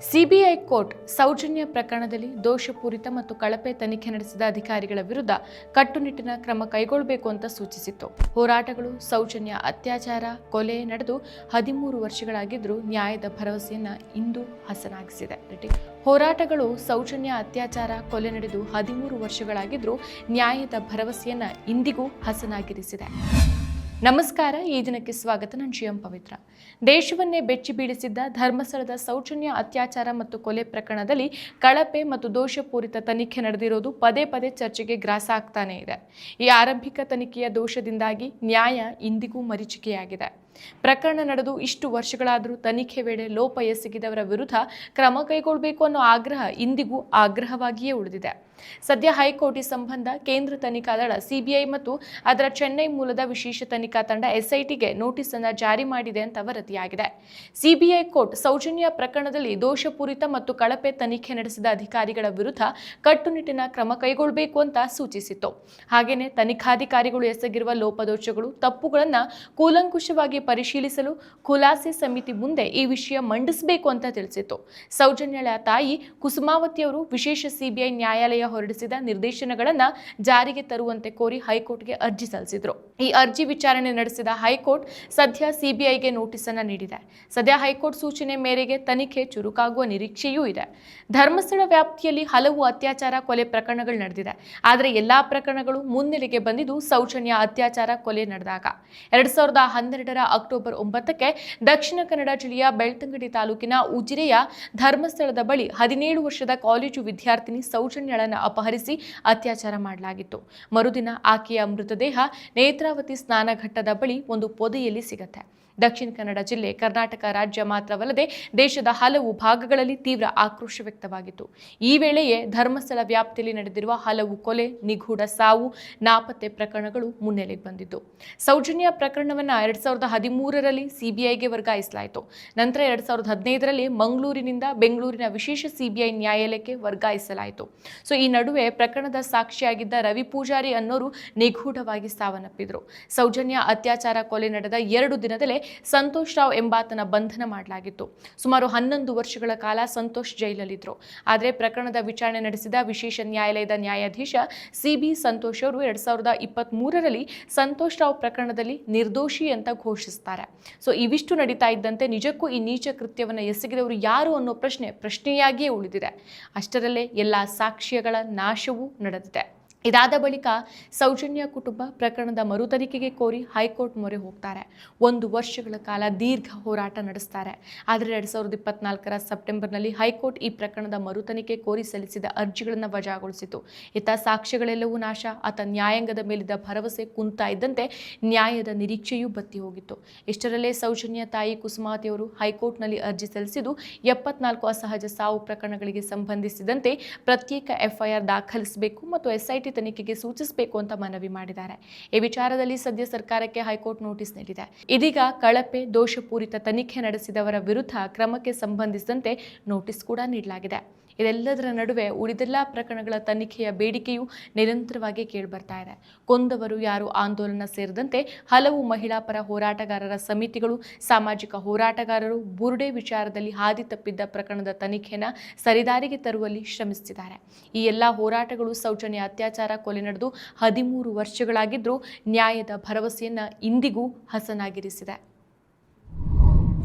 CBI court Soujanya ಪ್ರಕರಣದಲ್ಲಿ ದೋಷಪೂರಿತ ಮತ್ತು ಕಳಪೆ ತನಿಖೆ ನಡೆಸಿದ ಅಧಿಕಾರಿಗಳ ವಿರುದ್ಧ ಕಟ್ಟುನಿಟ್ಟಿನ ಕ್ರಮ ಕೈಗೊಳ್ಳಬೇಕು ಅಂತ ಸೂಚಿಸಿತ್ತು. ಹೋರಾಟಗಳು, ಸೌಜನ್ಯ ಅತ್ಯಾಚಾರ, ಕೊಲೆ ನಡೆದು ಹದಿಮೂರು ವರ್ಷಗಳಾಗಿದ್ದರೂ ನ್ಯಾಯದ ಭರವಸೆಯನ್ನು ಇಂದು ಹಸನಾಗಿಸಿದೆ. ಹೋರಾಟಗಳು, ಸೌಜನ್ಯ ಅತ್ಯಾಚಾರ, ಕೊಲೆ ನಡೆದು ಹದಿಮೂರು ವರ್ಷಗಳಾಗಿದ್ದರೂ ನ್ಯಾಯದ ಭರವಸೆಯನ್ನು ಇಂದಿಗೂ ಹಸನಾಗಿರಿಸಿದೆ. ನಮಸ್ಕಾರ, ಈ ದಿನಕ್ಕೆ ಸ್ವಾಗತ. ನಾನು ಶಿವಂ ಪವಿತ್ರ. ದೇಶವನ್ನೇ ಬೆಚ್ಚಿ ಬೀಳಿಸಿದ್ದ ಧರ್ಮಸ್ಥಳದ ಸೌಜನ್ಯ ಅತ್ಯಾಚಾರ ಮತ್ತು ಕೊಲೆ ಪ್ರಕರಣದಲ್ಲಿ ಕಳಪೆ ಮತ್ತು ದೋಷಪೂರಿತ ತನಿಖೆ ನಡೆದಿರೋದು ಪದೇ ಪದೇ ಚರ್ಚೆಗೆ ಗ್ರಾಸ ಆಗ್ತಾನೇ ಇದೆ. ಈ ಆರಂಭಿಕ ತನಿಖೆಯ ದೋಷದಿಂದಾಗಿ ನ್ಯಾಯ ಇಂದಿಗೂ ಮರೀಚಿಕೆಯಾಗಿದೆ. ಪ್ರಕರಣ ನಡೆದು ಇಷ್ಟು ವರ್ಷಗಳಾದರೂ ತನಿಖೆ ವೇಳೆ ಲೋಪ ಎಸಗಿದವರ ವಿರುದ್ಧ ಕ್ರಮ ಕೈಗೊಳ್ಳಬೇಕು ಅನ್ನೋ ಆಗ್ರಹ ಇಂದಿಗೂ ಆಗ್ರಹವಾಗಿಯೇ ಉಳಿದಿದೆ. ಸದ್ಯ ಹೈಕೋರ್ಟ್ ಸಂಬಂಧ ಕೇಂದ್ರ ತನಿಖಾ ದಳ, ಸಿಬಿಐ ಮತ್ತು ಅದರ ಚೆನ್ನೈ ಮೂಲದ ವಿಶೇಷ ತನಿಖಾ ತಂಡ ಎಸ್ಐಟಿಗೆ ನೋಟಿಸ್ ಅನ್ನು ಜಾರಿ ಮಾಡಿದೆ ಅಂತ ವರದಿಯಾಗಿದೆ. ಸಿಬಿಐ ಕೋರ್ಟ್ ಸೌಜನ್ಯ ಪ್ರಕರಣದಲ್ಲಿ ದೋಷಪೂರಿತ ಮತ್ತು ಕಳಪೆ ತನಿಖೆ ನಡೆಸಿದ ಅಧಿಕಾರಿಗಳ ವಿರುದ್ಧ ಕಟ್ಟುನಿಟ್ಟಿನ ಕ್ರಮ ಕೈಗೊಳ್ಳಬೇಕು ಅಂತ ಸೂಚಿಸಿತ್ತು. ಹಾಗೆಯೇ ತನಿಖಾಧಿಕಾರಿಗಳು ಎಸಗಿರುವ ಲೋಪದೋಷಗಳು, ತಪ್ಪುಗಳನ್ನು ಕೂಲಂಕುಷವಾಗಿ ಪರಿಶೀಲಿಸಲು ಖುಲಾಸೆ ಸಮಿತಿ ಮುಂದೆ ಈ ವಿಷಯ ಮಂಡಿಸಬೇಕು ಅಂತ ತಿಳಿಸಿತ್ತು. ಸೌಜನ್ಯಳ ತಾಯಿ ಕುಸುಮಾವತಿ ಅವರು ವಿಶೇಷ ಸಿಬಿಐ ನ್ಯಾಯಾಲಯ ಹೊರಡಿಸಿದ ನಿರ್ದೇಶನಗಳನ್ನು ಜಾರಿಗೆ ತರುವಂತೆ ಕೋರಿ ಹೈಕೋರ್ಟ್ಗೆ ಅರ್ಜಿ ಸಲ್ಲಿಸಿದ್ರು. ಈ ಅರ್ಜಿ ವಿಚಾರಣೆ ನಡೆಸಿದ ಹೈಕೋರ್ಟ್ ಸದ್ಯ ಸಿಬಿಐಗೆ ನೋಟಿಸ್ ಅನ್ನು ನೀಡಿದೆ. ಸದ್ಯ ಹೈಕೋರ್ಟ್ ಸೂಚನೆ ಮೇರೆಗೆ ತನಿಖೆ ಚುರುಕಾಗುವ ನಿರೀಕ್ಷೆಯೂ ಇದೆ. ಧರ್ಮಸ್ಥಳ ವ್ಯಾಪ್ತಿಯಲ್ಲಿ ಹಲವು ಅತ್ಯಾಚಾರ ಕೊಲೆ ಪ್ರಕರಣಗಳು ನಡೆದಿದೆ. ಆದರೆ ಎಲ್ಲಾ ಪ್ರಕರಣಗಳು ಮುನ್ನೆಲೆಗೆ ಬಂದಿದ್ದು ಸೌಜನ್ಯ ಅತ್ಯಾಚಾರ ಕೊಲೆ ನಡೆದಾಗ. ಎರಡ್ ಸಾವಿರದ ಹನ್ನೆರಡರ ಅಕ್ಟೋಬರ್ ಒಂಬತ್ತಕ್ಕೆ ದಕ್ಷಿಣ ಕನ್ನಡ ಜಿಲ್ಲೆಯ ಬೆಳ್ತಂಗಡಿ ತಾಲೂಕಿನ ಉಜಿರೆಯ ಧರ್ಮಸ್ಥಳದ ಬಳಿ ಹದಿನೇಳು ವರ್ಷದ ಕಾಲೇಜು ವಿದ್ಯಾರ್ಥಿನಿ ಸೌಜನ್ಯಳನ್ನು ಅಪಹರಿಸಿ ಅತ್ಯಾಚಾರ ಮಾಡಲಾಗಿತ್ತು. ಮರುದಿನ ಆಕೆಯ ಮೃತದೇಹ ನೇತ್ರಾವತಿ ಸ್ನಾನಘಟ್ಟದ ಬಳಿ ಒಂದು ಪೊದೆಯಲ್ಲಿ ಸಿಗತ್ತೆ. ದಕ್ಷಿಣ ಕನ್ನಡ ಜಿಲ್ಲೆ ಕರ್ನಾಟಕ ರಾಜ್ಯ ಮಾತ್ರವಲ್ಲದೆ ದೇಶದ ಹಲವು ಭಾಗಗಳಲ್ಲಿ ತೀವ್ರ ಆಕ್ರೋಶ ವ್ಯಕ್ತವಾಗಿತ್ತು. ಈ ವೇಳೆಯೇ ಧರ್ಮಸ್ಥಳ ವ್ಯಾಪ್ತಿಯಲ್ಲಿ ನಡೆದಿರುವ ಹಲವು ಕೊಲೆ, ನಿಗೂಢ ಸಾವು, ನಾಪತ್ತೆ ಪ್ರಕರಣಗಳು ಮುನ್ನೆಲೆಗೆ ಬಂದಿದ್ದು. ಸೌಜನ್ಯ ಪ್ರಕರಣವನ್ನು ಎರಡ್ ಸಾವಿರದ ಹದಿಮೂರರಲ್ಲಿ ಸಿಬಿಐಗೆ ವರ್ಗಾಯಿಸಲಾಯಿತು. ನಂತರ ಎರಡ್ ಸಾವಿರದ ಹದಿನೈದರಲ್ಲಿ ಮಂಗಳೂರಿನಿಂದ ಬೆಂಗಳೂರಿನ ವಿಶೇಷ ಸಿಬಿಐ ನ್ಯಾಯಾಲಯಕ್ಕೆ ವರ್ಗಾಯಿಸಲಾಯಿತು. ಸೊ, ಈ ನಡುವೆ ಪ್ರಕರಣದ ಸಾಕ್ಷಿಯಾಗಿದ್ದ ರವಿ ಪೂಜಾರಿ ಅನ್ನೋರು ನಿಗೂಢವಾಗಿ ಸಾವನ್ನಪ್ಪಿದ್ರು. ಸೌಜನ್ಯ ಅತ್ಯಾಚಾರ ಕೊಲೆ ನಡೆದ ಎರಡು ದಿನದಲ್ಲೇ ಸಂತೋಷ್ ರಾವ್ ಎಂಬಾತನ ಬಂಧನ ಮಾಡಲಾಗಿತ್ತು. ಸುಮಾರು ಹನ್ನೊಂದು ವರ್ಷಗಳ ಕಾಲ ಸಂತೋಷ್ ಜೈಲಲ್ಲಿದ್ದರು ಆದರೆ ಪ್ರಕರಣದ ವಿಚಾರಣೆ ನಡೆಸಿದ ವಿಶೇಷ ನ್ಯಾಯಾಲಯದ ನ್ಯಾಯಾಧೀಶ ಸಿಬಿ ಸಂತೋಷ್ ಅವರು ಎರಡ್ ಸಾವಿರದ ಇಪ್ಪತ್ತ್ ಮೂರರಲ್ಲಿ ಸಂತೋಷ್ ರಾವ್ ಪ್ರಕರಣದಲ್ಲಿ ನಿರ್ದೋಷಿ ಅಂತ ಘೋಷಿಸ್ತಾರೆ. ಸೊ ಇವಿಷ್ಟು ನಡೀತಾ ಇದ್ದಂತೆ ನಿಜಕ್ಕೂ ಈ ನೀಚ ಕೃತ್ಯವನ್ನು ಎಸಗಿದವರು ಯಾರು ಅನ್ನೋ ಪ್ರಶ್ನೆ ಪ್ರಶ್ನೆಯಾಗಿಯೇ ಉಳಿದಿದೆ. ಅಷ್ಟರಲ್ಲೇ ಎಲ್ಲ ಸಾಕ್ಷ್ಯಗಳ ನಾಶವೂ ನಡೆದಿದೆ. ಇದಾದ ಬಳಿಕ ಸೌಜನ್ಯ ಕುಟುಂಬ ಪ್ರಕರಣದ ಮರುತನಿಖೆಗೆ ಕೋರಿ ಹೈಕೋರ್ಟ್ ಮೊರೆ ಹೋಗ್ತಾರೆ. ಒಂದು ವರ್ಷಗಳ ಕಾಲ ದೀರ್ಘ ಹೋರಾಟ ನಡೆಸ್ತಾರೆ. ಆದರೆ ಎರಡು ಸಾವಿರದ ಇಪ್ಪತ್ನಾಲ್ಕರ ಸೆಪ್ಟೆಂಬರ್ನಲ್ಲಿ ಹೈಕೋರ್ಟ್ ಈ ಪ್ರಕರಣದ ಮರುತನಿಖೆ ಕೋರಿ ಸಲ್ಲಿಸಿದ ಅರ್ಜಿಗಳನ್ನು ವಜಾಗೊಳಿಸಿತು. ಇತ್ತ ಸಾಕ್ಷ್ಯಗಳೆಲ್ಲವೂ ನಾಶ. ಆತ ನ್ಯಾಯಾಂಗದ ಮೇಲಿದ್ದ ಭರವಸೆ ಕುಂತಾ ಇದ್ದಂತೆ ನ್ಯಾಯದ ನಿರೀಕ್ಷೆಯೂ ಬತ್ತಿ ಹೋಗಿತ್ತು. ಇಷ್ಟರಲ್ಲೇ ಸೌಜನ್ಯ ತಾಯಿ ಕುಸುಮಾತಿಯವರು ಹೈಕೋರ್ಟ್ನಲ್ಲಿ ಅರ್ಜಿ ಸಲ್ಲಿಸಿದ್ದು ಎಪ್ಪತ್ನಾಲ್ಕು ಅಸಹಜ ಸಾವು ಪ್ರಕರಣಗಳಿಗೆ ಸಂಬಂಧಿಸಿದಂತೆ ಪ್ರತ್ಯೇಕ ಎಫ್ಐಆರ್ ದಾಖಲಿಸಬೇಕು ಮತ್ತು ಎಸ್ಐಟಿ ತನಿಖೆಗೆ ಸೂಚಿಸಬೇಕು ಅಂತ ಮನವಿ ಮಾಡಿದ್ದಾರೆ. ಈ ವಿಚಾರದಲ್ಲಿ ಸದ್ಯ ಸರ್ಕಾರಕ್ಕೆ ಹೈಕೋರ್ಟ್ ನೋಟಿಸ್ ನೀಡಿದೆ. ಇದೀಗ ಕಳಪೆ, ದೋಷಪೂರಿತ ತನಿಖೆ ನಡೆಸಿದವರ ವಿರುದ್ಧ ಕ್ರಮಕ್ಕೆ ಸಂಬಂಧಿಸಿದಂತೆ ನೋಟಿಸ್ ಕೂಡ ನೀಡಲಾಗಿದೆ. ಇದೆಲ್ಲದರ ನಡುವೆ ಉಳಿದೆಲ್ಲ ಪ್ರಕರಣಗಳ ತನಿಖೆಯ ಬೇಡಿಕೆಯು ನಿರಂತರವಾಗಿ ಕೇಳಿಬರ್ತಾ ಇದೆ. ಕೊಂದವರು ಯಾರು ಆಂದೋಲನ ಸೇರಿದಂತೆ ಹಲವು ಮಹಿಳಾ ಪರ ಹೋರಾಟಗಾರರ ಸಮಿತಿಗಳು, ಸಾಮಾಜಿಕ ಹೋರಾಟಗಾರರು ಬುರುಡೆ ವಿಚಾರದಲ್ಲಿ ಹಾದಿ ತಪ್ಪಿದ್ದ ಪ್ರಕರಣದ ತನಿಖೆನ ಸರಿದಾರಿಗೆ ತರುವಲ್ಲಿ ಶ್ರಮಿಸುತ್ತಿದ್ದಾರೆ ಈ ಎಲ್ಲ ಹೋರಾಟಗಳು ಸೌಜನ್ಯ ಅತ್ಯಾಚಾರ, ಕೊಲೆ ನಡೆದು ಹದಿಮೂರು ವರ್ಷಗಳಾಗಿದ್ದರೂ ನ್ಯಾಯದ ಭರವಸೆಯನ್ನು ಇಂದಿಗೂ ಹಸನಾಗಿರಿಸಿದೆ.